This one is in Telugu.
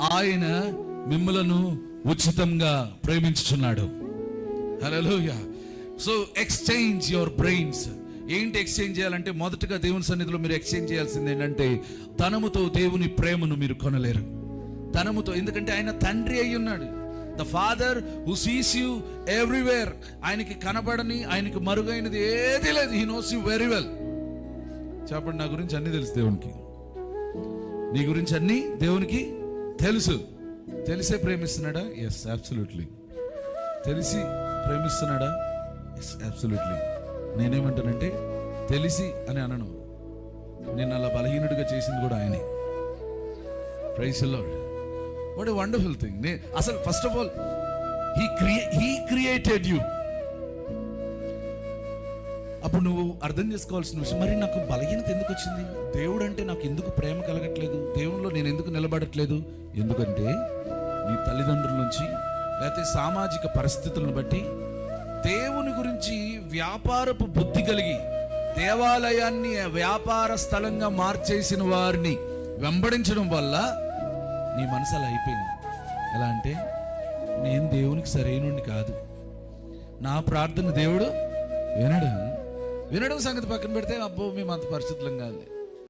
ఆయన మిమ్మలను ఉచితంగా ప్రేమించుచున్నాడు. హలోయ సో ఎక్స్చేంజ్ యువర్ బ్రెయిన్స్ ఏంటి ఎక్స్చేంజ్ చేయాలంటే మొదటగా దేవుని సన్నిధిలో మీరు ఎక్స్చేంజ్ చేయాల్సింది ఏంటంటే ధనముతో దేవుని ప్రేమను మీరు కొనలేరు. ధనముతో ఎందుకంటే ఆయన తండ్రి అయి ఉన్నాడు. The father who sees you everywhere ఆయనకి కనబడని ఆయనకి మరుగైనది ఏది లేదు. He knows you very well చెప్పండి నా గురించి అన్ని తెలుసు దేవునికి. నీ గురించి అన్ని దేవునికి తెలుసు. తెలిసే ప్రేమిస్తున్నాడా? ఎస్ అబ్సల్యూట్లీ తెలిసి ప్రేమిస్తున్నాడా? ఎస్ అబ్సల్యూట్లీ నేనేమంటానంటే తెలిసి అని అనను. నేను అలా బలహీనుడిగా చేసింది కూడా ఆయనే. Praise lord what a wonderful thing నే అసలు first of all he create he created you అప్పుడు నువ్వు అర్థం చేసుకోవాల్సిన విషయం మరి నాకు బలహీనత ఎందుకు వచ్చింది? దేవుడు అంటే నాకు ఎందుకు ప్రేమ కలగట్లేదు? దేవునిలో నేను ఎందుకు నిలబడట్లేదు? ఎందుకంటే నీ తల్లిదండ్రుల నుంచి లేకపోతే సామాజిక పరిస్థితులను బట్టి దేవుని గురించి వ్యాపారపు బుద్ధి కలిగి దేవాలయాన్ని వ్యాపార స్థలంగా మార్చేసిన వారిని వెంబడించడం వల్ల నీ మనసు అలా అయిపోయింది. ఎలా అంటే నేను దేవునికి సరైనోడిని కాదు. నా ప్రార్థన దేవుడు వినడు. వినడం సంగతి పక్కన పెడితే అబ్బో మేము అంత పరిస్థితులం కాదు